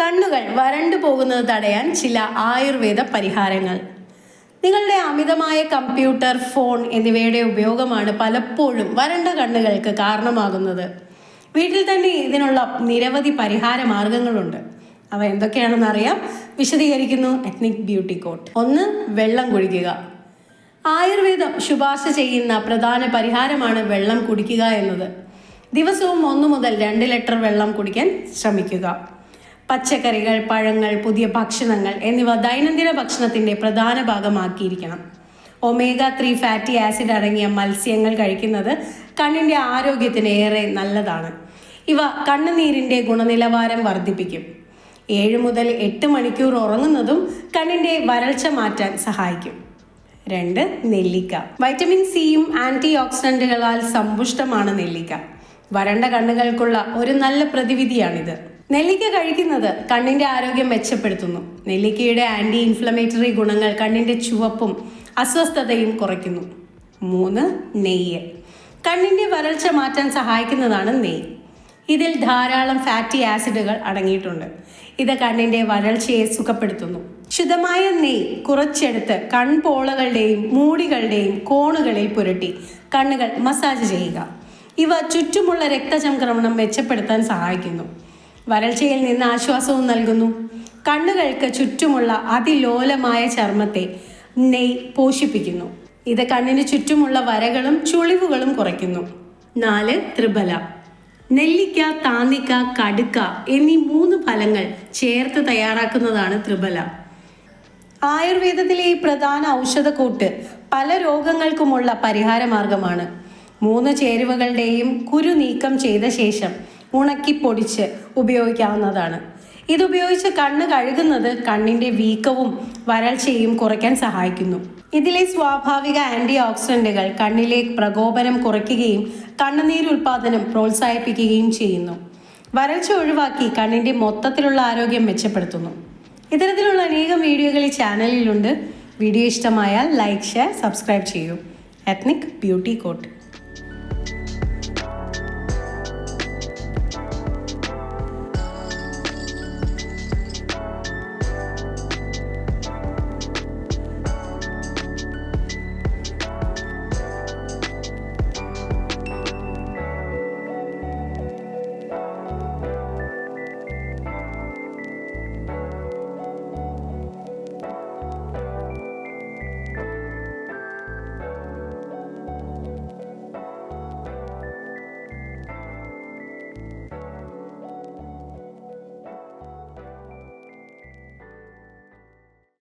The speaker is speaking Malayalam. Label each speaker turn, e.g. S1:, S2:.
S1: കണ്ണുകൾ വരണ്ടു പോകുന്നത് തടയാൻ ചില ആയുർവേദ പരിഹാരങ്ങൾ. നിങ്ങളുടെ അമിതമായ കമ്പ്യൂട്ടർ ഫോൺ എന്നിവയുടെ ഉപയോഗമാണ് പലപ്പോഴും വരണ്ട കണ്ണുകൾക്ക് കാരണമാകുന്നത്. വീട്ടിൽ തന്നെ ഇതിനുള്ള നിരവധി പരിഹാര മാർഗങ്ങളുണ്ട്. അവ എന്തൊക്കെയാണെന്ന് അറിയാം. വിശദീകരിക്കുന്നു എത്നിക് ബ്യൂട്ടി കോട്ട് ഒന്ന് വെള്ളം കുടിക്കുക. ആയുർവേദം ശുപാർശ ചെയ്യുന്ന പ്രധാന പരിഹാരമാണ് വെള്ളം കുടിക്കുക എന്നത്. ദിവസവും ഒന്നു മുതൽ രണ്ട് ലിറ്റർ വെള്ളം കുടിക്കാൻ ശ്രമിക്കുക. പച്ചക്കറികൾ പഴങ്ങൾ പുതിയ ഭക്ഷണങ്ങൾ എന്നിവ ദൈനംദിന ഭക്ഷണത്തിന്റെ പ്രധാന ഭാഗമാക്കിയിരിക്കണം. ഒമേഗ ത്രീ ഫാറ്റി ആസിഡ് അടങ്ങിയ മത്സ്യങ്ങൾ കഴിക്കുന്നത് കണ്ണിന്റെ ആരോഗ്യത്തിന് ഏറെ നല്ലതാണ്. ഇവ കണ്ണുനീരിന്റെ ഗുണനിലവാരം വർദ്ധിപ്പിക്കും. ഏഴ് മുതൽ എട്ട് മണിക്കൂർ ഉറങ്ങുന്നതും കണ്ണിന്റെ വരൾച്ച മാറ്റാൻ സഹായിക്കും. രണ്ട് നെല്ലിക്ക. വൈറ്റമിൻ സിയും ആന്റി ഓക്സിഡന്റുകളാൽ സമ്പുഷ്ടമാണ് നെല്ലിക്ക. വരണ്ട കണ്ണുകൾക്കുള്ള ഒരു നല്ല പ്രതിവിധിയാണിത്. നെല്ലിക്ക കഴിക്കുന്നത് കണ്ണിന്റെ ആരോഗ്യം മെച്ചപ്പെടുത്തുന്നു. നെല്ലിക്കയുടെ ആന്റി ഇൻഫ്ലമേറ്ററി ഗുണങ്ങൾ കണ്ണിന്റെ ചുവപ്പും അസ്വസ്ഥതയും കുറയ്ക്കുന്നു. മൂന്ന് നെയ്യ്. കണ്ണിന്റെ വരൾച്ച മാറ്റാൻ സഹായിക്കുന്നതാണ് നെയ്യ്. ഇതിൽ ധാരാളം ഫാറ്റി ആസിഡുകൾ അടങ്ങിയിട്ടുണ്ട്. ഇത് കണ്ണിന്റെ വരൾച്ചയെ സുഖപ്പെടുത്തുന്നു. ശുദ്ധമായ നെയ്യ് കുറച്ചെടുത്ത് കൺപോളകളുടെയും മൂടികളുടെയും കോണുകളിൽ പുരട്ടി കണ്ണുകൾ മസാജ് ചെയ്യുക. ഇവ ചുറ്റുമുള്ള രക്തചംക്രമണം മെച്ചപ്പെടുത്താൻ സഹായിക്കുന്നു. വരൾച്ചയിൽ നിന്ന് ആശ്വാസവും നൽകുന്നു. കണ്ണുകൾക്ക് ചുറ്റുമുള്ള അതിലോലമായ ചർമ്മത്തെ നെയ് പോഷിപ്പിക്കുന്നു. ഇത് കണ്ണിന് ചുറ്റുമുള്ള വരകളും ചുളിവുകളും കുറയ്ക്കുന്നു. നാല് ത്രിബല. നെല്ലിക്ക താന്നിക്ക കടുക്ക എന്നീ മൂന്ന് ഫലങ്ങൾ ചേർത്ത് തയ്യാറാക്കുന്നതാണ് ത്രിബല. ആയുർവേദത്തിലെ ഈ പ്രധാന ഔഷധക്കൂട്ട് പല രോഗങ്ങൾക്കുമുള്ള പരിഹാര മാർഗമാണ് മൂന്ന് ചേരുവകളുടെയും കുരു നീക്കം ചെയ്ത ശേഷം ഉണക്കി പൊടിച്ച് ഉപയോഗിക്കാവുന്നതാണ്. ഇതുപയോഗിച്ച് കണ്ണ് കഴുകുന്നത് കണ്ണിന്റെ വീക്കവും വരൾച്ചയും കുറയ്ക്കാൻ സഹായിക്കുന്നു. ഇതിലെ സ്വാഭാവിക ആന്റി ഓക്സിഡന്റുകൾ കണ്ണിലെ പ്രകോപനം കുറയ്ക്കുകയും കണ്ണുനീർ ഉൽപാദനം പ്രോത്സാഹിപ്പിക്കുകയും ചെയ്യുന്നു. വരൾച്ച ഒഴിവാക്കി കണ്ണിന്റെ മൊത്തത്തിലുള്ള ആരോഗ്യം മെച്ചപ്പെടുത്തുന്നു. ഇത്തരത്തിലുള്ള അനേകം വീഡിയോകൾ ഈ ചാനലിലുണ്ട്. വീഡിയോ ഇഷ്ടമായാൽ ലൈക്ക് ഷെയർ സബ്സ്ക്രൈബ് ചെയ്യൂ. Ethnic beauty coat.